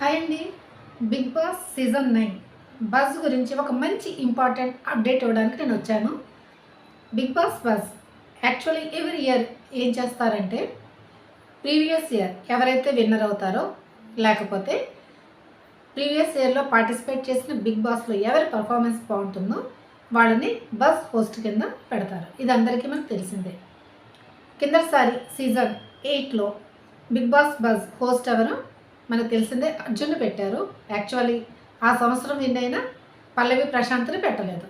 Hi అండి. Big Boss season nine buzz గురించి ఒక మంచి ఇంపార్టెంట్ అప్డేట్ ఇవ్వడానికి నేను వచ్చాను. Big Boss buzz actually every year ఏం చేస్తారంటే ప్రీవియస్ ఇయర్ ఎవరైతే విన్నర్ అవుతారో లేకపోతే ప్రీవియస్ ఇయర్లో పార్టిసిపేట్ చేసిన బిగ్ బాస్లో ఎవరి పర్ఫార్మెన్స్ బాగుంటుందో వాళ్ళని బస్ హోస్ట్ కింద పెడతారు. ఇది అందరికీ మనకు తెలిసిందే. కిందసారి సీజన్ ఎయిట్లో బిగ్ బాస్ బజ్ హోస్ట్ ఎవరు? మనకు తెలిసిందే అర్జున్ పెట్టారు. యాక్చువల్లీ ఆ సంవత్సరం విన్ పల్లవి ప్రశాంత్ని పెట్టలేదు.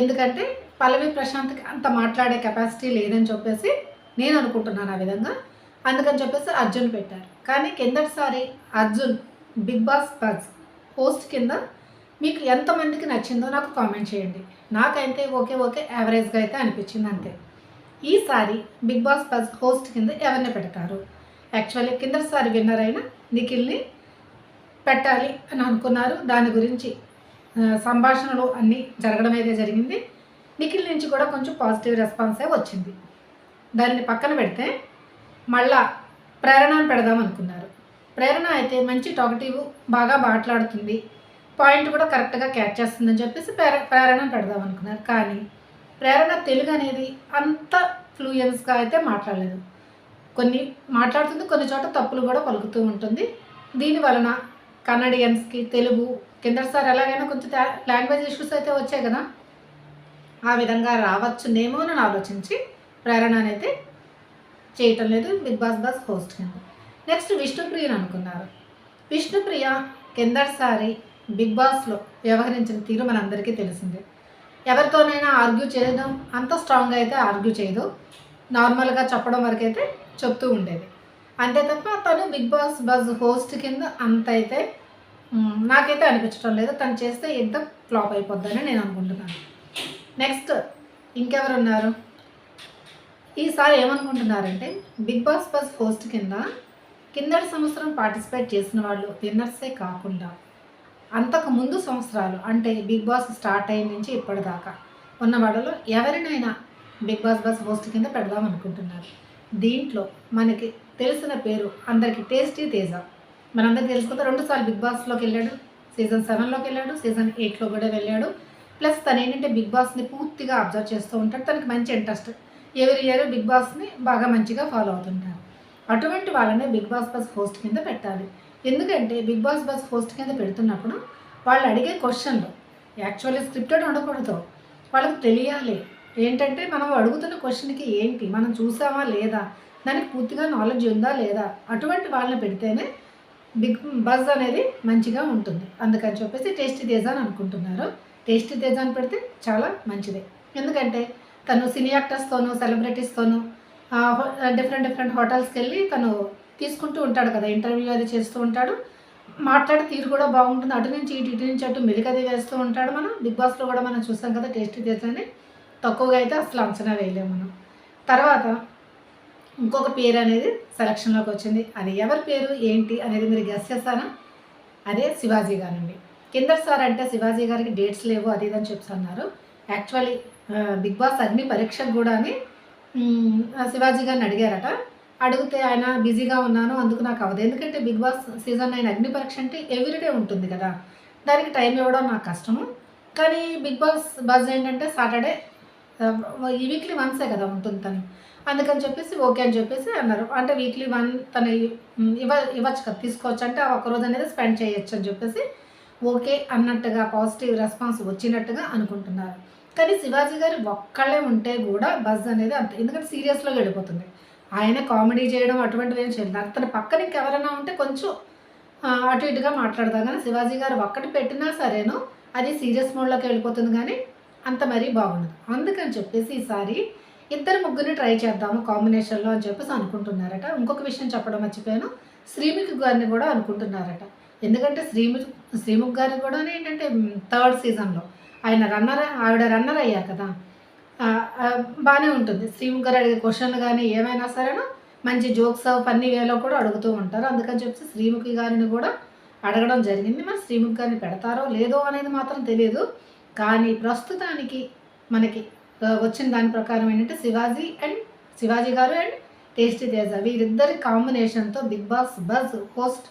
ఎందుకంటే పల్లవి ప్రశాంత్కి అంత మాట్లాడే కెపాసిటీ లేదని చెప్పేసి నేను అనుకుంటున్నాను ఆ విధంగా. అందుకని చెప్పేసి అర్జున్ పెట్టారు. కానీ కిందటిసారి Arjun Big Boss buzz host కింద మీకు ఎంతమందికి నచ్చిందో నాకు కామెంట్ చేయండి. నాకైతే ఓకే ఓకే యావరేజ్గా అయితే అనిపించింది అంతే. ఈసారి బిగ్ బాస్ బజ్ హోస్ట్ కింద ఎవరిని పెడతారు? యాక్చువల్లీ కిందసారి విన్నర్ అయిన నిఖిల్ని పెట్టాలి అని అనుకున్నారు. దాని గురించి సంభాషణలు అన్నీ జరగడం అయితే జరిగింది. నిఖిల్ నుంచి కూడా కొంచెం పాజిటివ్ రెస్పాన్సే వచ్చింది. దాన్ని పక్కన పెడితే మళ్ళా ప్రేరణను పెడదాం అనుకున్నారు. ప్రేరణ అయితే మంచి టాకటివ్ బాగా మాట్లాడుతుంది. పాయింట్ కూడా కరెక్ట్గా క్యాచ్ చేస్తుందని చెప్పేసి ప్రేర ప్రేరణ పెడదాం అనుకున్నారు. కానీ ప్రేరణ తెలుగు అనేది అంత ఫ్లూయన్స్గా అయితే మాట్లాడలేదు. కొన్ని మాట్లాడుతుంది కొన్ని చోట తప్పులు కూడా పలుకుతూ ఉంటుంది. దీని వలన కన్నడియన్స్కి తెలుగు కిందసారి ఎలాగైనా కొంచెం లాంగ్వేజ్ ఇష్యూస్ అయితే వచ్చాయి కదా. ఆ విధంగా రావచ్చునేమో అని ఆలోచించి ప్రేరణ అనేది చేయటం లేదు. బిగ్ బాస్ బాస్ హోస్ట్ కింద నెక్స్ట్ విష్ణుప్రియని అనుకున్నారు. విష్ణుప్రియ కిందసారి బిగ్ బాస్లో వ్యవహరించిన తీరు మనందరికీ తెలిసిందే. ఎవరితోనైనా ఆర్గ్యూ చేయడం అంత స్ట్రాంగ్గా అయితే ఆర్గ్యూ చేయదు. నార్మల్గా చెప్పడం వరకు అయితే చెప్తూ ఉండేది. అంతే తప్ప తను బిగ్ బాస్ బజ్ హోస్ట్ కింద అంత అయితే నాకైతే అనిపించడం లేదు. తను చేస్తే ఎంత ఫ్లాప్ అయిపోద్దని నేను అనుకుంటున్నాను. నెక్స్ట్ ఇంకెవరు ఉన్నారు ఈసారి ఏమనుకుంటున్నారంటే బిగ్ బాస్ బస్ హోస్ట్ కింద కిందటి సంవత్సరం పార్టిసిపేట్ చేసిన వాళ్ళు విన్నర్సే కాకుండా అంతకు ముందు సంవత్సరాలు అంటే బిగ్ బాస్ స్టార్ట్ అయిన నుంచి ఇప్పటిదాకా ఉన్న వాళ్ళలో ఎవరినైనా బిగ్ బాస్ బస్ హోస్ట్ కింద పెడదాం అనుకుంటున్నారు దీంట్లో మనకి తెలిసిన పేరు అందరికి టేస్టీ తేజ. మనందరికి తెలుసుకుంటే రెండు సార్లు బిగ్ బాస్లోకి వెళ్ళాడు సీజన్ సెవెన్లోకి వెళ్ళాడు సీజన్ ఎయిట్లో కూడా వెళ్ళాడు. ప్లస్ తను ఏంటంటే బిగ్ బాస్ని పూర్తిగా అబ్జర్వ్ చేస్తూ ఉంటాడు తనకి మంచి ఇంట్రెస్ట్. ఎవరి ఇయర్ బిగ్ బాస్ని బాగా మంచిగా ఫాలో అవుతుంటారు. అటువంటి వాళ్ళని బిగ్ బాస్ బస్ హోస్ట్ కింద పెట్టాలి. ఎందుకంటే బిగ్ బాస్ బస్ హోస్ట్ కింద పెడుతున్నప్పుడు వాళ్ళు అడిగే క్వశ్చన్లు యాక్చువల్లీ స్క్రిప్టెడ్ ఉండకూడదు. వాళ్ళకి తెలియాలి. ఏంటంటే మనం అడుగుతున్న క్వశ్చన్కి ఏంటి? మనం చూసామా లేదా? దానికి పూర్తిగా నాలెడ్జ్ ఉందా లేదా? అటువంటి వాళ్ళని పెడితేనే బిగ్ బజ్ అనేది మంచిగా ఉంటుంది. అందుకని చెప్పేసి టేస్టీ తేజ అని అనుకుంటున్నారు. టేస్టీ తేజ అని పెడితే చాలా మంచిదే. ఎందుకంటే తను సినీ యాక్టర్స్తోనూ సెలబ్రిటీస్తోనూ డిఫరెంట్ డిఫరెంట్ హోటల్స్కి వెళ్ళి తను తీసుకుంటూ ఉంటాడు కదా. ఇంటర్వ్యూ అది చేస్తూ ఉంటాడు. మాట్లాడే తీరు కూడా బాగుంటుంది. అటు నుంచి ఇటు ఇటు నుంచి అటు మెలికది వేస్తూ ఉంటాడు మనం. బిగ్ బాస్లో కూడా మనం చూసాం కదా టేస్టీ తేజని తక్కువగా అయితే అసలు అంచనా వేయలేము మనం. తర్వాత ఇంకొక పేరు అనేది సెలక్షన్లోకి వచ్చింది. అది ఎవరి పేరు ఏంటి అనేది మీరు గెస్ చేస్తారా? అదే శివాజీ గారండి. కిందసారి అంటే శివాజీ గారికి డేట్స్ లేవు అది ఇది అని చెప్తున్నారు. యాక్చువల్లీ బిగ్ బాస్ అగ్ని పరీక్షకు కూడా శివాజీ గారిని అడిగారట. అడిగితే ఆయన బిజీగా ఉన్నాను అందుకు నాకు అవ్వదు. ఎందుకంటే బిగ్ బాస్ సీజన్ నైన్ అగ్ని పరీక్ష అంటే ఎవ్రీడే ఉంటుంది కదా. దానికి టైం ఇవ్వడం నాకు కష్టము. కానీ బిగ్ బాస్ బజ్ ఏంటంటే సాటర్డే Um, ఈ వీక్లీ వన్సే కదా ఉంటుంది తను. అందుకని చెప్పేసి ఓకే అని చెప్పేసి అన్నారు. అంటే వీక్లీ వన్ తను ఇవ్వ ఇవ్వచ్చు కదా తీసుకోవచ్చు. అంటే రోజు అనేది స్పెండ్ చేయొచ్చు అని చెప్పేసి ఓకే అన్నట్టుగా పాజిటివ్ రెస్పాన్స్ వచ్చినట్టుగా అనుకుంటున్నారు. కానీ శివాజీ గారు ఒక్కళ్ళే ఉంటే కూడా బజ్ అనేది అంత ఎందుకంటే సీరియస్లో వెళ్ళిపోతుంది. ఆయన కామెడీ చేయడం అటువంటివి ఏం చేయలేదు. తన పక్కన ఇంకెవరైనా ఉంటే కొంచెం అటు ఇటుగా మాట్లాడతాం కానీ శివాజీ గారు ఒక్కటి పెట్టినా సరేను అది సీరియస్ మోడ్లోకి వెళ్ళిపోతుంది. కానీ అంత మరీ బాగుండదు. అందుకని చెప్పేసి ఈసారి ఇద్దరు ముగ్గురిని ట్రై చేద్దాము కాంబినేషన్లో అని చెప్పేసి అనుకుంటున్నారట. ఇంకొక విషయం చెప్పడం మర్చిపోయాను. శ్రీముఖి గారిని కూడా అనుకుంటున్నారట. ఎందుకంటే శ్రీముఖి శ్రీముఖి గారిని కూడా ఏంటంటే థర్డ్ సీజన్లో. ఆయన రన్నర్ ఆవిడ రన్నర్ అయ్యారు కదా. బాగానే ఉంటుంది. శ్రీముఖ్ గారు అడిగే క్వశ్చన్లు కానీ ఏమైనా సరేనా? మంచి జోక్స్ ఫన్నీ వేలో కూడా అడుగుతూ ఉంటారు. అందుకని చెప్పి శ్రీముఖి గారిని కూడా అడగడం జరిగింది. మరి శ్రీముఖి గారిని పెడతారో లేదో అనేది మాత్రం తెలియదు. కానీ ప్రస్తుతానికి మనకి వచ్చిన దాని ప్రకారం ఏంటంటే శివాజీ అండ్ శివాజీ గారు అండ్ టేస్టీ తేజ. వీరిద్దరి కాంబినేషన్తో బిగ్ బాస్ బజ్ హోస్ట్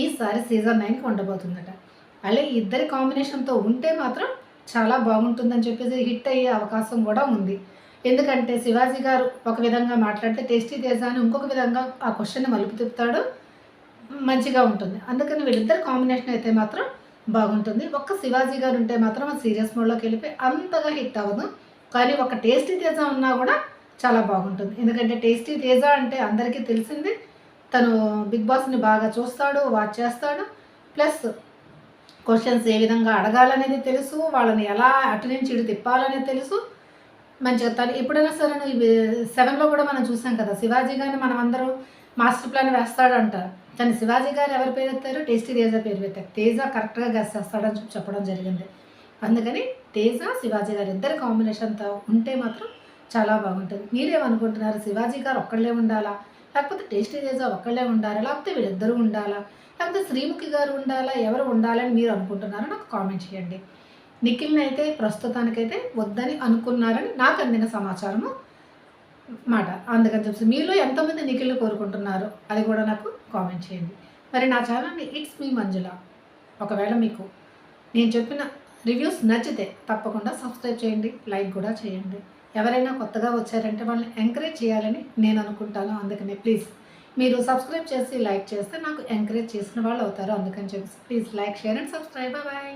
ఈసారి సీజన్ నైన్కి ఉండబోతుందట. అలాగే ఇద్దరి కాంబినేషన్తో ఉంటే మాత్రం చాలా బాగుంటుందని చెప్పేసి హిట్ అయ్యే అవకాశం కూడా ఉంది. ఎందుకంటే శివాజీ గారు ఒక విధంగా మాట్లాడితే టేస్టీ తేజ అని ఇంకొక విధంగా ఆ క్వశ్చన్ మలుపు తిప్పుతాడు. మంచిగా ఉంటుంది. అందుకని వీళ్ళిద్దరు కాంబినేషన్ అయితే మాత్రం బాగుంటుంది. ఒక్క శివాజీ గారు ఉంటే మాత్రం సీరియస్ మోడ్లోకి వెళ్ళిపోయి అంతగా హిట్ అవ్వదు. కానీ ఒక టేస్టీ తేజ ఉన్నా కూడా చాలా బాగుంటుంది. ఎందుకంటే టేస్టీ తేజ అంటే అందరికీ తెలిసింది. తను బిగ్ బాస్ని బాగా చూస్తాడు వాచ్ చేస్తాడు. ప్లస్ క్వశ్చన్స్ ఏ విధంగా అడగాలనేది తెలుసు. వాళ్ళని ఎలా అటు నుంచి ఇటు తిప్పాలనేది తెలుసు. మంచిగా తను ఎప్పుడైనా సరే నువ్వు సెవెన్లో కూడా మనం చూసాం కదా శివాజీ గారిని మనం అందరూ మాస్టర్ ప్లాన్ వేస్తాడంటారు కానీ శివాజీ గారు ఎవరి పేరు ఎత్తారు? టేస్టీ తేజ పేరు పెట్టారు తేజ కరెక్ట్గా గెస్ చేస్తాడని చెప్పి చెప్పడం జరిగింది. అందుకని తేజ శివాజీ గారు ఇద్దరు కాంబినేషన్తో ఉంటే మాత్రం చాలా బాగుంటుంది. మీరేమనుకుంటున్నారు? శివాజీ గారు ఒక్కళ్ళే ఉండాలా? లేకపోతే టేస్టీ తేజ ఒక్కళ్ళే ఉండాలా? లేకపోతే వీళ్ళిద్దరూ ఉండాలా? లేకపోతే శ్రీముఖి గారు ఉండాలా? ఎవరు ఉండాలని మీరు అనుకుంటున్నారో నాకు కామెంట్ చేయండి. నిఖిల్ని అయితే ప్రస్తుతానికైతే వద్దని అనుకున్నారని నాకు అందిన సమాచారము మాట. అందుకని చెప్పి మీలో ఎంతమంది నిఖిల్ని కోరుకుంటున్నారు అది కూడా నాకు కామెంట్ చేయండి. మరి నా ఛానల్ని ఇట్స్ మీ మంజుల ఒకవేళ మీకు నేను చెప్పిన రివ్యూస్ నచ్చితే తప్పకుండా సబ్స్క్రైబ్ చేయండి లైక్ కూడా చేయండి. ఎవరైనా కొత్తగా వచ్చారంటే వాళ్ళని ఎంకరేజ్ చేయాలని నేను అనుకుంటాను. అందుకనే ప్లీజ్ మీరు సబ్స్క్రైబ్ చేసి లైక్ చేస్తే నాకు ఎంకరేజ్ చేసిన వాళ్ళు అవుతారు. అందుకని చెప్పి please like share and subscribe bye